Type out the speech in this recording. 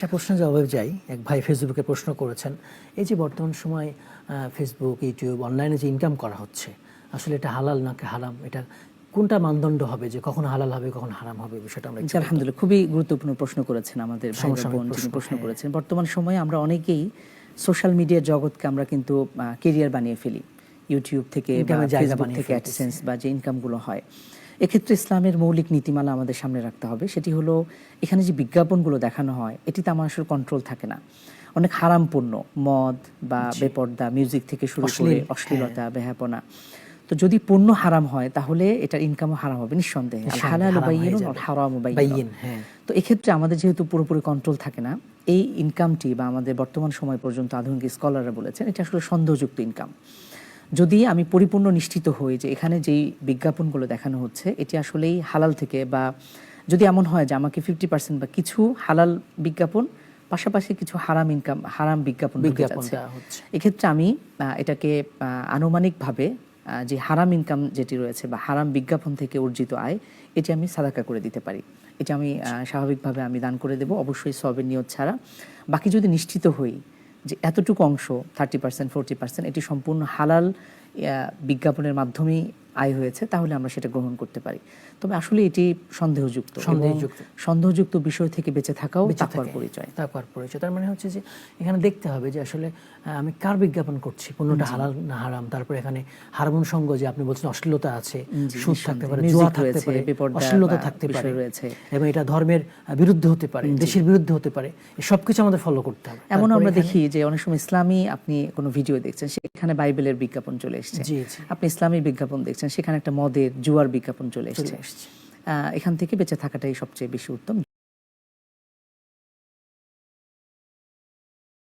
একটা প্রশ্নের জবাবে যাই। এক ভাই ফেসবুকে প্রশ্ন করেছেন এই যে বর্তমান সময় ফেসবুক ইউটিউব অনলাইনে যে ইনকাম করা হচ্ছে আসলে এটা হালাল নাকি হারাম? এটা কোনটা মানদণ্ড হবে যে কখন হালাল হবে কখন হারাম হবে বিষয়টা আমরা আলহামদুলিল্লাহ খুবই গুরুত্বপূর্ণ প্রশ্ন করেছেন আমাদের প্রশ্ন, প্রশ্ন হ্যাঁ। করেছেন। বর্তমান সময়ে আমরা অনেকেই সোশ্যাল মিডিয়ার জগৎকে আমরা কিন্তু কেরিয়ার বানিয়ে ফেলি। ইউটিউব থেকে ফেসবুক থেকে অ্যাডসেন্স বা যে ইনকামগুলো হয়। এক্ষেত্রে ইসলামের মৌলিক নীতিমালা আমাদের সামনে রাখতে হবে। সেটি হলো এখানে যে বিজ্ঞাপনগুলো দেখানো হয় এটিতে আমার আসলে কন্ট্রোল থাকে না। অনেক হারাম পণ্য মদ বা বেপর্দা মিউজিক থেকে শুরু করে অশ্লীলতা বেহাপনা তো যদি পণ্য হারাম হয় তাহলে এটার ইনকামও হারাম হবে নিঃসন্দেহে। হারাম হয়ে। হ্যাঁ। তো এক্ষেত্রে আমাদের যেহেতু পুরোপুরি কন্ট্রোল থাকে না এই ইনকামটি বা আমাদের বর্তমান সময় পর্যন্ত আধুনিক স্কলাররা বলেছেন এটা আসলে সন্দেহযুক্ত ইনকাম যদি আমি পরিপূর্ণ নিশ্চিত হই যে এখানে যেই বিজ্ঞাপনগুলো দেখানো হচ্ছে এটি আসলেই হালাল থেকে বা যদি এমন হয় যে আমাকে ফিফটি পার্সেন্ট বা কিছু হালাল বিজ্ঞাপন পাশাপাশি কিছু হারাম ইনকাম হারাম বিজ্ঞাপন। এক্ষেত্রে আমি এটাকে আনুমানিকভাবে যে হারাম ইনকাম যেটি রয়েছে বা হারাম বিজ্ঞাপন থেকে অর্জিত আয় এটি আমি সাদাকা করে দিতে পারি। এটি আমি স্বাভাবিকভাবে আমি দান করে দেব অবশ্যই সবের নিয়ত ছাড়া। বাকি যদি নিশ্চিত হই যে এতটুকু অংশ থার্টি পার্সেন্ট ফোরটি পার্সেন্ট এটি সম্পূর্ণ হালাল বিজ্ঞাপনের মাধ্যমেই আয় হয়েছে তাহলে আমরা সেটা গ্রহণ করতে পারি। তবে আসলে এটি সন্দেহযুক্ত সন্দেহযুক্ত। সন্দেহযুক্ত বিষয় থেকে বেঁচে থাকাও তাকওয়ার পরিচয়। তাকওয়ার পরিচয়। তার মানে হচ্ছে যে এখানে দেখতে হবে যে আসলে আমি কার বিজ্ঞাপন করছি? পণ্যটা হালাল না হারাম? তারপরে এখানে হারমোন সঙ্গ যে আপনি বলছেন অশ্লীলতা আছে সুদ থাকতে পারে জুয়া থাকতে পারে অশ্লীলতা থাকতে পারে রয়েছে। এবং এটা ধর্মের বিরুদ্ধে হতে পারে দেশের বিরুদ্ধে হতে পারে এই সবকিছু আমাদের ফলো করতে হবে। এমন আমরা দেখি যে অনেক সময় ইসলামী আপনি কোনো ভিডিও দেখছেন সেখানে বাইবেলের বিজ্ঞাপন চলে এসেছে। আপনি ইসলামী বিজ্ঞাপন দেখছেন সেখানে একটা মদের জুয়ার বিজ্ঞাপন চলে এসেছে। এখান থেকে বেঁচে থাকাটাই সবচেয়ে বেশি উত্তম।